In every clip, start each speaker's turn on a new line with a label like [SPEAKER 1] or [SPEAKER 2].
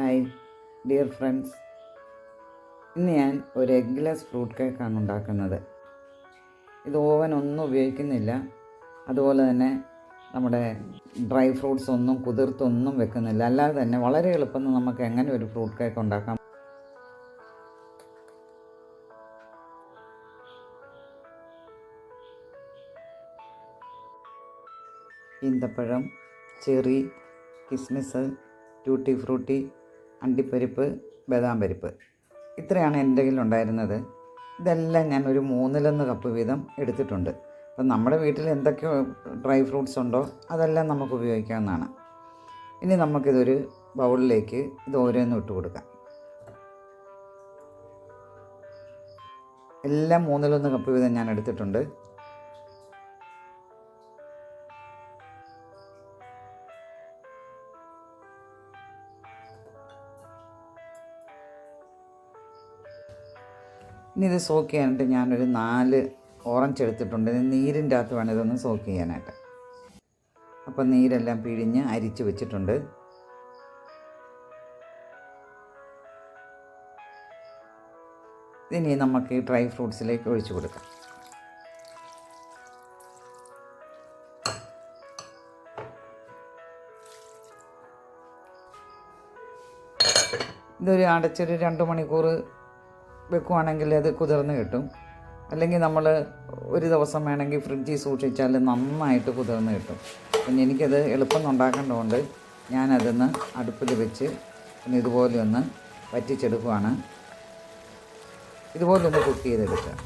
[SPEAKER 1] Hi dear friends. ഇന്ന് ഞാൻ ഒരു എഗ്ലെസ് ഫ്രൂട്ട് കേക്കാണ് ഉണ്ടാക്കുന്നത്. ഇത് ഓവൻ ഒന്നും ഉപയോഗിക്കുന്നില്ല. അതുപോലെ തന്നെ നമ്മുടെ ഡ്രൈ ഫ്രൂട്ട്സ് ഒന്നും കുതിർത്തൊന്നും വെക്കുന്നില്ല. അല്ലാതെ തന്നെ വളരെ എളുപ്പം നമുക്ക് എങ്ങനെ ഒരു ഫ്രൂട്ട് കേക്ക് ഉണ്ടാക്കാം? ഈന്തപ്പഴം ചെറി കിസ്മിസ് ട്യൂട്ടി ഫ്രൂട്ടി അണ്ടിപ്പരിപ്പ് ബദാം പരിപ്പ്. ഇത്രയാണ് എന്റെ കയ്യിൽ ഉണ്ടായിരുന്നത്. ഇതെല്ലാം ഞാൻ ഒരു മൂന്നിലൊന്ന് കപ്പ് വീതം എടുത്തിട്ടുണ്ട്. അപ്പം നമ്മുടെ വീട്ടിൽ എന്തൊക്കെ ഡ്രൈ ഫ്രൂട്ട്സ് ഉണ്ടോ അതെല്ലാം നമുക്ക് ഉപയോഗിക്കാവുന്നതാണ്. ഇനി നമുക്കിതൊരു ബൗളിലേക്ക് ഇത് ഓരോന്നും ഇട്ട് കൊടുക്കാം. എല്ലാം മൂന്നിലൊന്ന് കപ്പ് വീതം ഞാൻ എടുത്തിട്ടുണ്ട്. ഇനി ഇത് സോക്ക് ചെയ്യാനായിട്ട് ഞാനൊരു നാല് ഓറഞ്ച് എടുത്തിട്ടുണ്ട്. നീരിന്റെ അകത്ത് വേണം ഇതൊന്ന് സോക്ക് ചെയ്യാനായിട്ട്. അപ്പം നീരെല്ലാം പിഴിഞ്ഞ് അരിച്ച് വെച്ചിട്ടുണ്ട്. ഇനി നമുക്ക് ഡ്രൈ ഫ്രൂട്ട്സിലേക്ക് ഒഴിച്ചു കൊടുക്കാം. ഇതൊരു അടച്ചൊരു രണ്ട് മണിക്കൂർ വെക്കുവാണെങ്കിൽ അത് കുതിർന്ന് കിട്ടും. അല്ലെങ്കിൽ നമ്മൾ ഒരു ദിവസം വേണമെങ്കിൽ ഫ്രിഡ്ജിൽ സൂക്ഷിച്ചാൽ നന്നായിട്ട് കുതിർന്ന് കിട്ടും. പിന്നെ എനിക്കത് എളുപ്പം ഉണ്ടാക്കേണ്ടതുകൊണ്ട് ഞാനതൊന്ന് അടുപ്പിൽ വെച്ച് ഒന്ന് ഇതുപോലെ ഒന്ന് വറ്റിച്ചെടുക്കുവാണ്. ഇതുപോലെ ഒന്ന് കുക്ക് ചെയ്തെടുക്കുക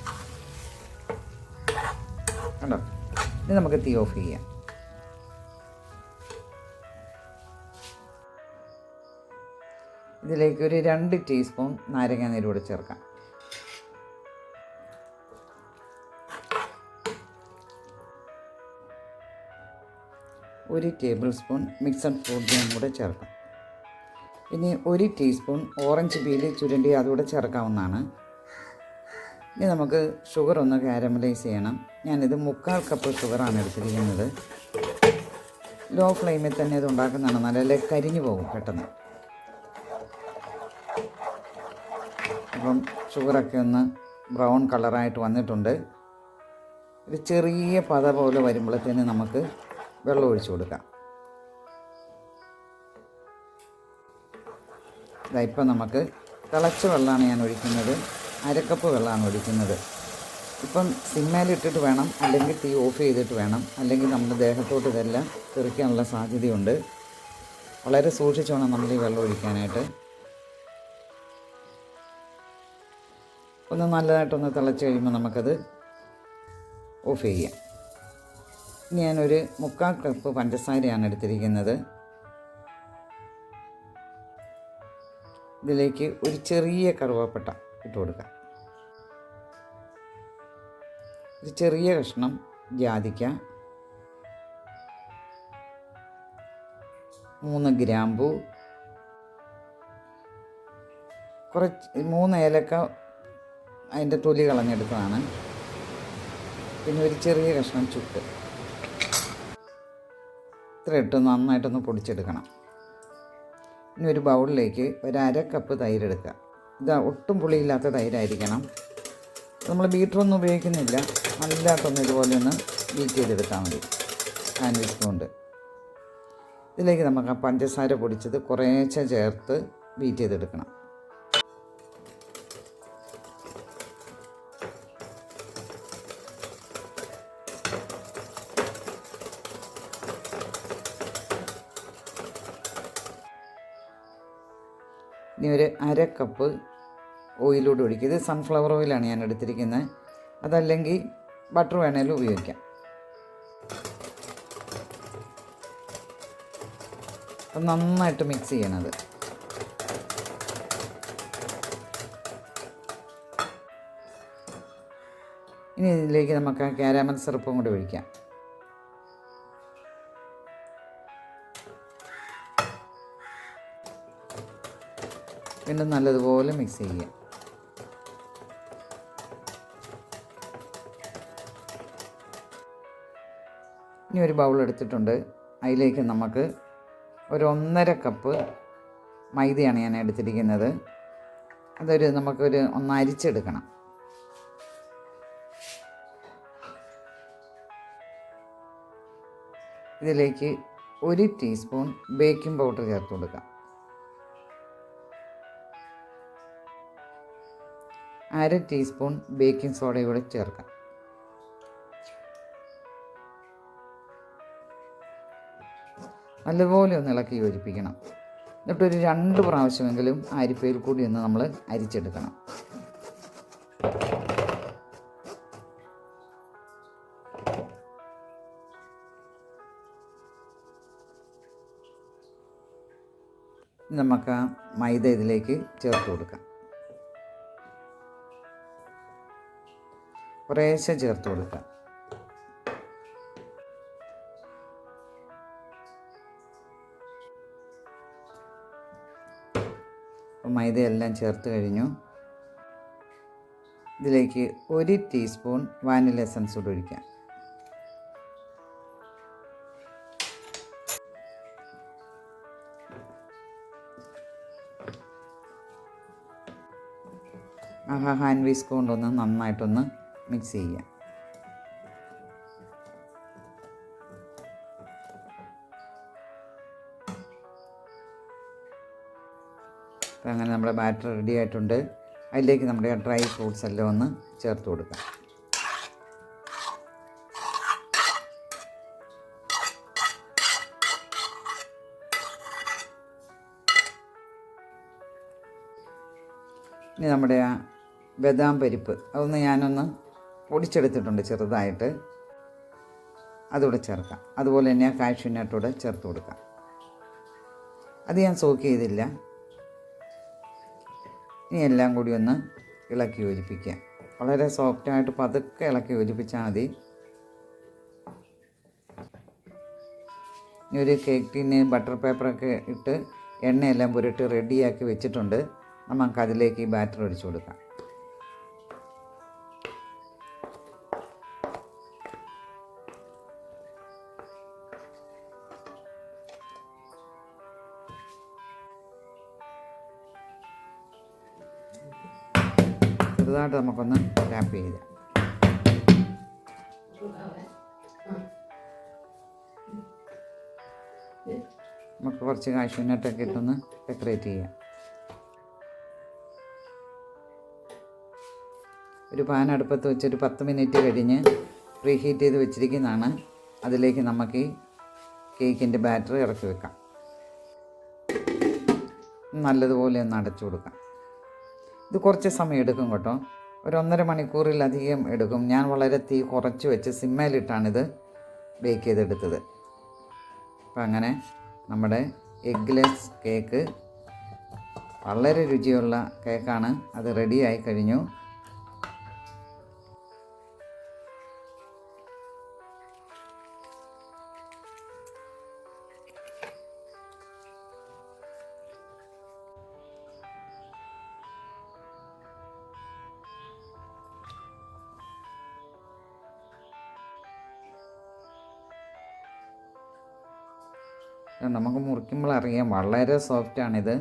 [SPEAKER 1] കണ്ടോ? ഇനി നമുക്ക് തീ ഓഫ് ചെയ്യാം. ഇതിലേക്ക് ഒരു രണ്ട് ടീസ്പൂൺ നാരങ്ങ നീര് കൂടെ ചേർക്കാം. ഒരു tablespoon mixed fruit jam കൂടെ ചേർക്കാം. ഇനി ഒരു ടീസ്പൂൺ ഓറഞ്ച് പീൽ ചുരണ്ടി അതുകൂടെ ചേർക്കാവുന്നതാണ്. ഇനി നമുക്ക് ഷുഗർ ഒന്ന് കാരമലൈസ് ചെയ്യണം. ഞാനിത് മുക്കാൽ കപ്പ് ഷുഗറാണ് എടുത്തിരിക്കുന്നത്. ലോ ഫ്ലെയിമിൽ തന്നെ ഇത് ഉണ്ടാക്കുന്നതാണ് നല്ല കരിഞ്ഞു പോകും പെട്ടെന്ന്. അപ്പം ഷുഗറൊക്കെ ഒന്ന് ബ്രൗൺ കളറായിട്ട് വന്നിട്ടുണ്ട്. ഒരു ചെറിയ പത പോലെ വരുമ്പോഴത്തേന് നമുക്ക് വെള്ളം ഒഴിച്ചു കൊടുക്കാം. ഇപ്പം നമുക്ക് തിളച്ച വെള്ളമാണ് ഞാൻ ഒഴിക്കുന്നത്. അരക്കപ്പ് വെള്ളമാണ് ഒഴിക്കുന്നത്. ഇപ്പം സിമ്മേലിട്ടിട്ട് വേണം അല്ലെങ്കിൽ തീ ഓഫ് ചെയ്തിട്ട് വേണം അല്ലെങ്കിൽ നമ്മുടെ ദേഹത്തോട്ട് ഇതെല്ലാം തെറിക്കാനുള്ള സാധ്യതയുണ്ട്. വളരെ സൂക്ഷിച്ച് വേണം നമ്മൾ ഈ വെള്ളം ഒഴിക്കാനായിട്ട്. ഒന്ന് നല്ലതായിട്ടൊന്ന് തിളച്ച് കഴിയുമ്പോൾ നമുക്കത് ഓഫ് ചെയ്യാം. ഞാനൊരു മുക്കാൽ കപ്പ് പഞ്ചസാരയാണ് എടുത്തിരിക്കുന്നത്. ഇതിലേക്ക് ഒരു ചെറിയ കറുവപ്പട്ട ഇട്ട് കൊടുക്കാം. ഒരു ചെറിയ കഷ്ണം ജാതിക്ക മൂന്ന് ഗ്രാമ്പു കുറച്ച് മൂന്ന് ഏലക്ക അതിന്റെ തൊലി കളഞ്ഞെടുത്തതാണ്. പിന്നെ ഒരു ചെറിയ കഷ്ണം ചുക്ക് ഇത്ര ഇട്ട് നന്നായിട്ടൊന്ന് പൊടിച്ചെടുക്കണം. ഇനി ഒരു ബൗളിലേക്ക് ഒരു അര കപ്പ് തൈര് എടുക്കുക ഇത് ഒട്ടും പുളിയില്ലാത്ത തൈരായിരിക്കണം. നമ്മൾ ബീറ്ററൊന്നും ഉപയോഗിക്കുന്നില്ല. നല്ലതായിട്ടൊന്ന് ഇതുപോലെ ഒന്ന് ബീറ്റ് ചെയ്തെടുത്താൽ മതി. ഹാൻഡ് സ്പൂണ്ട് ഇതിലേക്ക് നമുക്ക് ആ പഞ്ചസാര പൊടിച്ചത് കുറേശ്ശെ ചേർത്ത് ബീറ്റ് ചെയ്തെടുക്കണം. ഇനി ഒരു അര കപ്പ് ഓയിലൂടെ ഒഴിക്കുക. ഇത് സൺഫ്ലവർ ഓയിലാണ് ഞാൻ എടുത്തിരിക്കുന്നത്. അതല്ലെങ്കിൽ ബട്ടർ വേണേലും ഉപയോഗിക്കാം. നന്നായിട്ട് മിക്സ് ചെയ്യണത് ഇനി ഇതിലേക്ക് നമുക്ക് കാരാമൽ സിറപ്പും കൂടി ഒഴിക്കാം. വീണ്ടും നല്ലതുപോലെ മിക്സ് ചെയ്യുക ഇനി ഒരു ബൗൾ എടുത്തിട്ടുണ്ട്. അതിലേക്ക് നമുക്ക് ഒരു ഒന്നര കപ്പ് മൈദയാണ് ഞാൻ എടുത്തിരിക്കുന്നത്. അതൊരു നമുക്കൊരു ഒന്ന് അരിച്ചെടുക്കണം. ഇതിലേക്ക് ഒരു ടീസ്പൂൺ ബേക്കിംഗ് പൗഡർ ചേർത്ത് കൊടുക്കാം. അര ടീസ്പൂൺ ബേക്കിംഗ് സോഡ കൂടെ ചേർക്കാം. നല്ലപോലെ ഒന്ന് ഇളക്കി യോജിപ്പിക്കണം. എന്നിട്ടൊരു രണ്ട് പ്രാവശ്യമെങ്കിലും അരിപ്പയിൽ കൂടി ഒന്ന് നമ്മൾ അരിച്ചെടുക്കണം. നമുക്ക് മൈദ ഇതിലേക്ക് ചേർത്ത് കൊടുക്കാം. കുറേശ്ശെ ചേർത്ത് കൊടുക്കാം. എല്ലാം ചേർത്ത് കഴിഞ്ഞു. ഇതിലേക്ക് ഒരു ടീസ്പൂൺ വാനില എസൻസ് കൂടെ ഒഴിക്കാം. ആ ഹാൻഡ് വീസ്ക് കൊണ്ടൊന്ന് നന്നായിട്ടൊന്ന് മിക്സ് ചെയ്യാം. അപ്പോൾ അങ്ങനെ നമ്മുടെ ബാറ്റർ റെഡി ആയിട്ടുണ്ട്. അതിലേക്ക് നമ്മുടെ ഡ്രൈ ഫ്രൂട്ട്സ് എല്ലാം ഒന്ന് ചേർത്ത് കൊടുക്കാം. ഇനി നമ്മുടെ ആ ബദാം പരിപ്പ് അതൊന്ന് ഞാനൊന്ന് പൊടിച്ചെടുത്തിട്ടുണ്ട് ചെറുതായിട്ട്. അതുകൂടെ ചേർക്കാം. അതുപോലെ തന്നെ ആ കാഷ്യൂനട്ടൂടെ ചേർത്ത് കൊടുക്കാം. അത് ഞാൻ സോക്ക് ചെയ്തില്ല. ഇനി എല്ലാം കൂടി ഒന്ന് ഇളക്കി യോജിപ്പിക്കുക. വളരെ സോഫ്റ്റായിട്ട് പതുക്കെ ഇളക്കി യോജിപ്പിച്ചാൽ മതി. ഇനി ഒരു കേക്ക് ടീന് ബട്ടർ പേപ്പറൊക്കെ ഇട്ട് എണ്ണയെല്ലാം പുരട്ടി റെഡിയാക്കി വെച്ചിട്ടുണ്ട്. നമുക്ക് അതിലേക്ക് ഈ ബാറ്റർ ഒഴിച്ചു കൊടുക്കാം. ചെറുതായിട്ട് നമുക്കൊന്ന് ടാപ്പ് ചെയ്ത്. നമുക്ക് കുറച്ച് കാഷ്യൂനട്ടൊക്കെ ഇട്ടൊന്ന് ഡെക്കറേറ്റ് ചെയ്യാം. ഒരു പാൻ അടുപ്പത്ത് വെച്ചൊരു പത്ത് മിനിറ്റ് കഴിഞ്ഞ് പ്രീ ഹീറ്റ് ചെയ്ത് വെച്ചിരിക്കുന്നതാണ്. അതിലേക്ക് നമുക്ക് ഈ കേക്കിന്റെ ബാറ്ററി ഇറക്കി വെക്കാം. നല്ലതുപോലെ ഒന്ന് അടച്ചു കൊടുക്കാം. ഇത് കുറച്ച് സമയം എടുക്കും കേട്ടോ. ഒരു ഒന്നര മണിക്കൂറിലധികം എടുക്കും. ഞാൻ വളരെ തീ കുറച്ച് വെച്ച് സിമ്മയിലിട്ടാണിത് ബേക്ക് ചെയ്തെടുത്തത്. അപ്പം അങ്ങനെ നമ്മുടെ എഗ്ലെസ് കേക്ക് വളരെ രുചിയുള്ള കേക്കാണ്. അത് റെഡിയായി കഴിഞ്ഞു. നമുക്ക് മുറിക്കുമ്പോൾ അറിയാം. വളരെ സോഫ്റ്റാണിത്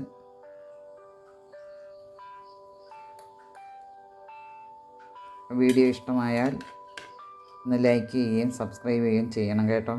[SPEAKER 1] വീഡിയോ ഇഷ്ടമായാൽ ഒന്ന് ലൈക്ക് ചെയ്യുകയും സബ്സ്ക്രൈബ് ചെയ്യുകയും ചെയ്യണം കേട്ടോ.